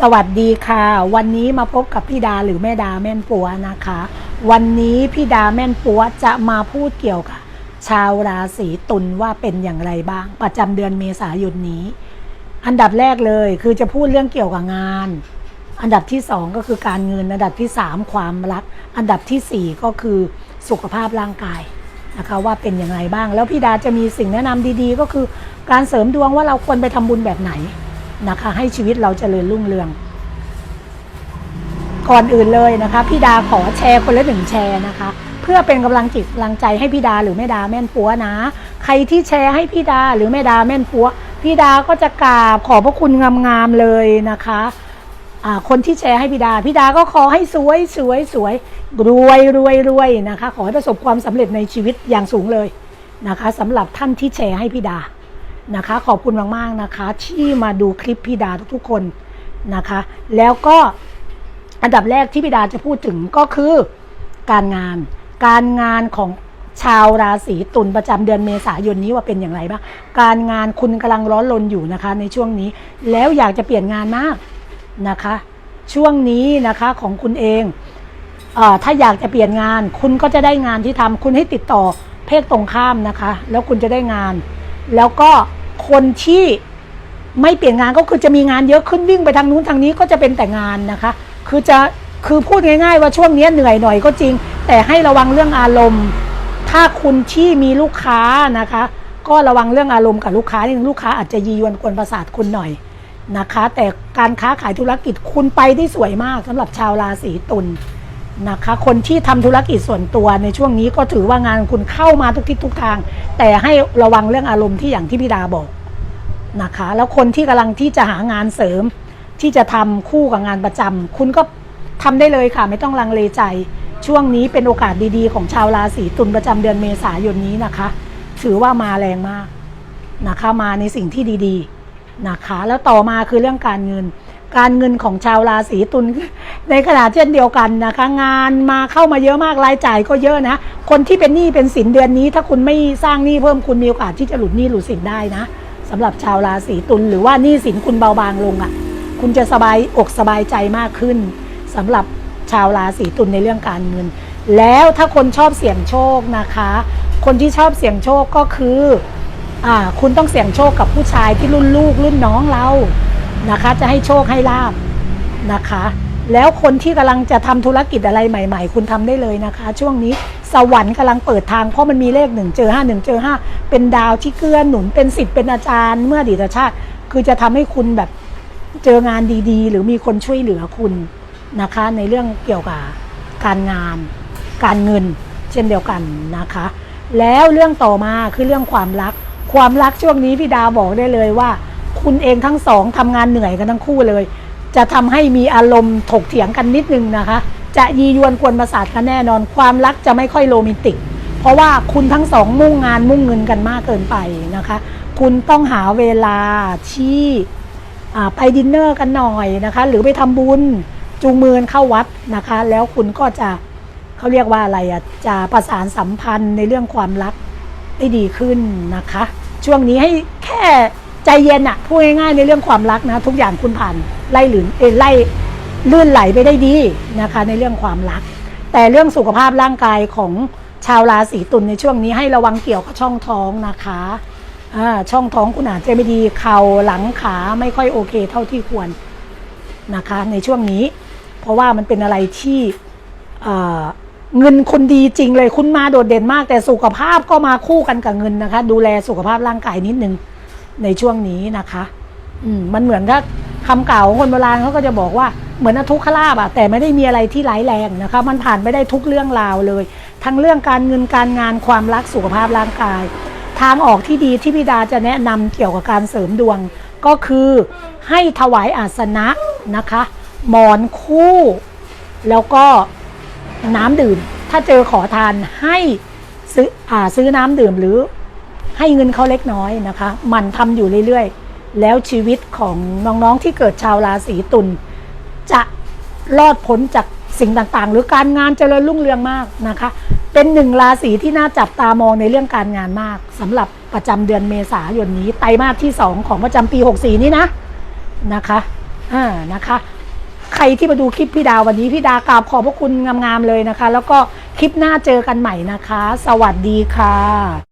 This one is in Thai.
สวัสดีค่ะ วันนี้มาพบกับพี่ดาหรือแม่ดาแม่นปัวนะคะ วันนี้พี่ดาแม่นปัวจะมาพูดเกี่ยวกับ ชาวราศีตุลว่าเป็นอย่างไรบ้าง ประจำเดือนเมษายนนี้ อันดับแรกเลยคือจะพูดเรื่องเกี่ยวกับงาน อันดับที่สองก็คือการเงิน อันดับที่สามความรัก อันดับที่สี่ก็คือสุขภาพร่างกายนะคะว่าเป็นอย่างไรบ้าง แล้วพี่ดาจะมีสิ่งแนะนำดี ๆ ก็คือการเสริมดวงว่าเราควรไปทำบุญแบบไหน นะคะ ให้ชีวิตเราเจริญรุ่งเรือง ก่อนอื่นเลยนะคะพี่ดาขอแชร์คนละหนึ่งแชร์นะคะ เพื่อเป็นกำลังจิตกำลังใจให้พี่ดาหรือแม่ดาแม่นปัวนะ ใครที่แชร์ให้พี่ดาหรือแม่ดาแม่นปัวพี่ดาก็จะกราบขอบพระคุณงามๆเลยนะคะคนที่แชร์ให้พี่ดาพี่ดาก็ขอให้สวยสวยสวยรวยรวยรวยนะคะ ขอให้ประสบความสำเร็จในชีวิตอย่างสูงเลยนะคะสำหรับท่านที่แชร์ให้พี่ดา นะคะ ขอบคุณมากๆนะคะ ที่มาดูคลิปพี่ดาทุกๆคนนะคะ แล้วก็อันดับแรกที่พี่ดาจะพูดถึงก็คือการงาน การงานของชาวราศีตุลประจำเดือนเมษายนนี้ว่าเป็นอย่างไรบ้าง การงานคุณกำลังร้อนรนอยู่นะคะ ในช่วงนี้ แล้วอยากจะเปลี่ยนงานมากนะคะ ช่วงนี้นะคะของคุณเองเออถ้าอยากจะเปลี่ยนงาน คุณก็จะได้งานที่ทำคุณให้ติดต่อเพศตรงข้ามนะคะ แล้วคุณจะได้งาน แล้วก็ คนที่ไม่เปลี่ยนงานก็คือจะมีงานเยอะขึ้นวิ่งไปทางนู้นทางนี้ก็จะเป็นแต่งานนะคะ คือจะคือพูดง่าย ๆ ว่าช่วงนี้เหนื่อยหน่อยก็จริง แต่ให้ระวังเรื่องอารมณ์ ถ้าคุณที่มีลูกค้านะคะ ก็ระวังเรื่องอารมณ์กับลูกค้านิดนึงลูกค้าอาจจะยียวนกวนประสาทคุณหน่อยนะคะ แต่การค้าขายธุรกิจคุณไปได้สวยมากสำหรับชาวราศีตุล นะคะคนที่ทำธุรกิจส่วนตัวในช่วงนี้ก็ถือว่างานคุณเข้ามาทุกทิศทุกทาง แต่ให้ระวังเรื่องอารมณ์ที่อย่างที่พี่ดาบอกนะคะ แล้วคนที่กำลังที่จะหางานเสริม ที่จะทำคู่กับงานประจำคุณก็ทำได้เลยค่ะ ไม่ต้องลังเลใจ ช่วงนี้เป็นโอกาสดีๆ ของชาวราศีตุลประจำเดือนเมษายนนี้นะคะ ถือว่ามาแรงมากนะคะ มาในสิ่งที่ดีๆนะคะ แล้วต่อมาคือเรื่องการเงิน การเงินของชาวราศีตุลในขณะเช่นเดียวกันนะคะ งานมาเข้ามาเยอะมากรายจ่ายก็เยอะนะ คนที่เป็นหนี้เป็นสินเดือนนี้ ถ้าคุณไม่สร้างหนี้เพิ่มคุณมีโอกาสที่จะหลุดหนี้หลุดสินได้นะสำหรับชาวราศีตุลหรือว่าหนี้สินคุณเบาบางลงอะ่ะ คุณจะสบายอกสบายใจมากขึ้นสำหรับชาวราศีตุลในเรื่องการเงิน แล้วถ้าคนชอบเสี่ยงโชคนะคะ คนที่ชอบเสี่ยงโชคก็คืออ่าคุณต้องเสี่ยงโชคกับผู้ชายที่รุ่นลูกรุ่นน้องเรา นะคะ จะให้โชคให้ลาบนะคะ แล้วคนที่กำลังจะทำธุรกิจอะไรใหม่ ๆ คุณทำได้เลยนะคะ ช่วงนี้สวรรค์กำลังเปิดทางเพราะมันมีเลขหนึ่งเจอห้าหนึ่งเจอห้าเป็นดาวที่เกื้อหนุนเป็นสิทธิ์เป็นอาจารย์ เมื่ออดีตชาติ คือจะทำให้คุณแบบเจองานดีๆ หรือมีคนช่วยเหลือคุณนะคะ ในเรื่องเกี่ยวกับการงาน การเงิน เช่นเดียวกันนะคะ แล้วเรื่องต่อมาคือเรื่องความรัก ความรักช่วงนี้พี่ดาวบอกได้เลยว่า คุณเองทั้งสองทำงานเหนื่อยกันทั้งคู่เลย จะทำให้มีอารมณ์ถกเถียงกันนิดนึงนะคะ จะยียวนกวนประสาทกันแน่นอน ความรักจะไม่ค่อยโรแมนติก เพราะว่าคุณทั้งสองมุ่งงานมุ่งเงินกันมากเกินไปนะคะ คุณต้องหาเวลาที่ไปดินเนอร์กันหน่อยนะคะ หรือไปทำบุญจูงมือเข้าวัดนะคะ แล้วคุณก็จะเขาเรียกว่าอะไรอะจะประสานสัมพันธ์ในเรื่องความรักได้ดีขึ้นนะคะ ช่วงนี้ให้แค่ ใจเย็นอะพูดง่ายๆในเรื่องความรักนะ ทุกอย่างคุณผ่านไล่หลืนเอไล่ลื่นไหลไปได้ดีนะคะ ในเรื่องความรัก แต่เรื่องสุขภาพร่างกายของชาวราศีตุลในช่วงนี้ให้ระวังเกี่ยวกับช่องท้องนะคะช่องท้องคุณอาจจะไม่ดีเข่าหลังขาไม่ค่อยโอเคเท่าที่ควรนะคะ ในช่วงนี้ เพราะว่ามันเป็นอะไรที่เอ่อเงินคุณดีจริงเลยคุณมาโดดเด่นมาก แต่สุขภาพก็มาคู่กันกับเงินนะคะ ดูแลสุขภาพร่างกายนิดนึง ในช่วงนี้นะคะ อืมมันเหมือนกับคำกล่าของคนโบราณเขาก็จะบอกว่าเหมือนทุกขลาบอะแต่ไม่ได้มีอะไรที่ร้ายแรงนะคะ มันผ่านไปได้ทุกเรื่องราวเลย ทั้งเรื่องการเงินการงานความรักสุขภาพร่างกาย ทางออกที่ดีที่พี่ดาจะแนะนำเกี่ยวกับการเสริมดวง ก็คือให้ถวายอาสนะนะคะ หมอนคู่ แล้วก็น้ำดื่ม ถ้าเจอขอทานให้ซื้ออซื้อน้ำดื่มหรือ ให้เงินเขาเล็กน้อยนะคะมันทำอยู่เรื่อยๆ แล้วชีวิตของน้องๆที่เกิดชาวราศีตุลจะรอดพ้นจากสิ่งต่างๆ หรือการงานเจริญรุ่งเรืองมากนะคะ เป็นหนึ่งราศีที่น่าจับตามองในเรื่องการงานมากสำหรับประจำเดือนเมษายนนี้ไตรมาสที่ 2 ของประจำปี 64 นี้นะนะคะอ่านะคะใครที่มาดูคลิปพี่ดาวันนี้พี่ดากราบขอบพระคุณงามๆเลยนะคะ แล้วก็คลิปหน้าเจอกันใหม่นะคะ สวัสดีค่ะ